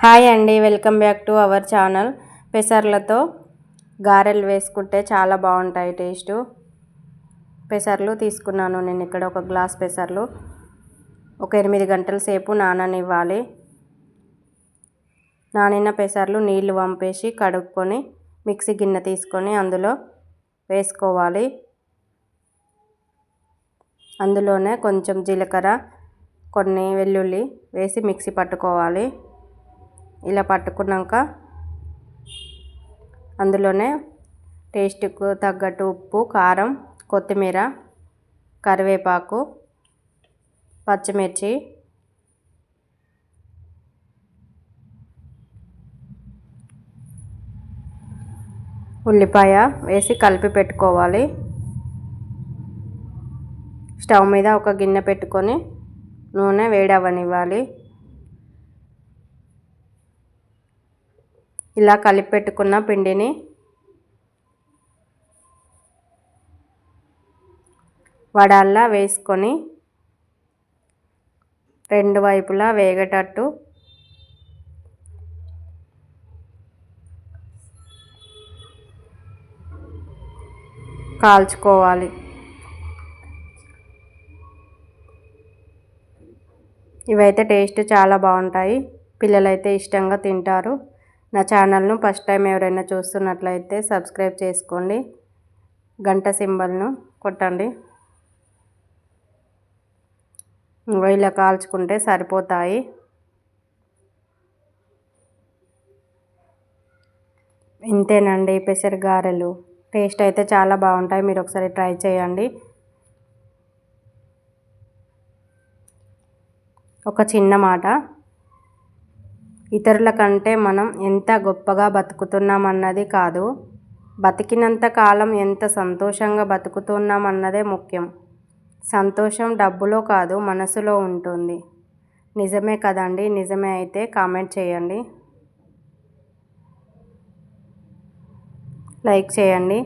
Hi అండి welcome back to our channel. పెసర్లతో గారెలు వేసుకుంటే చాలా బాగుంటాయి టేస్ట్. పెసర్లు తీసుకున్నాను నేను ఇక్కడ ఒక గ్లాస్ పెసర్లు. ఒక ఎనిమిది గంటల సేపు నాననివ్వాలి. నానిన పెసర్లు నీళ్ళు వంపేసి కడుక్కొని మిక్సీ గిన్నె తీసుకొని అందులో వేసుకోవాలి. అందులోనే కొంచెం జీలకర్ర కొన్ని వెల్లుల్లి వేసి మిక్సీ పట్టుకోవాలి. ఇలా పట్టుకున్నాక అందులోనే టేస్ట్కు తగ్గట్టు ఉప్పు కారం కొత్తిమీర కరివేపాకు పచ్చిమిర్చి ఉల్లిపాయ వేసి కలిపి పెట్టుకోవాలి. స్టవ్ మీద ఒక గిన్నె పెట్టుకొని నూనె వేడవనివ్వాలి. ఇలా కలిపి పెట్టుకున్న పిండిని వడల్లా వేసుకొని రెండు వైపులా వేగేటట్టు కాల్చుకోవాలి. ఇవైతే టేస్ట్ చాలా బాగుంటాయి. పిల్లలైతే ఇష్టంగా తింటారు. నా ఛానల్ను ఫస్ట్ టైం ఎవరైనా చూస్తున్నట్లయితే సబ్స్క్రైబ్ చేసుకోండి. గంట సింబల్ను కొట్టండి. ఇలా కాల్చుకుంటే సరిపోతాయి. ఇంతేనండి పెసర గారెలు. టేస్ట్ అయితే చాలా బాగుంటాయి. మీరు ఒకసారి ట్రై చేయండి. ఒక చిన్న మాట. ఇతరుల కంటే మనం ఎంత గొప్పగా బతుకుతున్నామన్నది కాదు బతికినంత కాలం ఎంత సంతోషంగా బతుకుతున్నామన్నదే ముఖ్యం. సంతోషం డబ్బులో కాదు మనసులో ఉంటుంది. నిజమే కదండి? నిజమే అయితే కామెంట్ చేయండి. లైక్ చేయండి.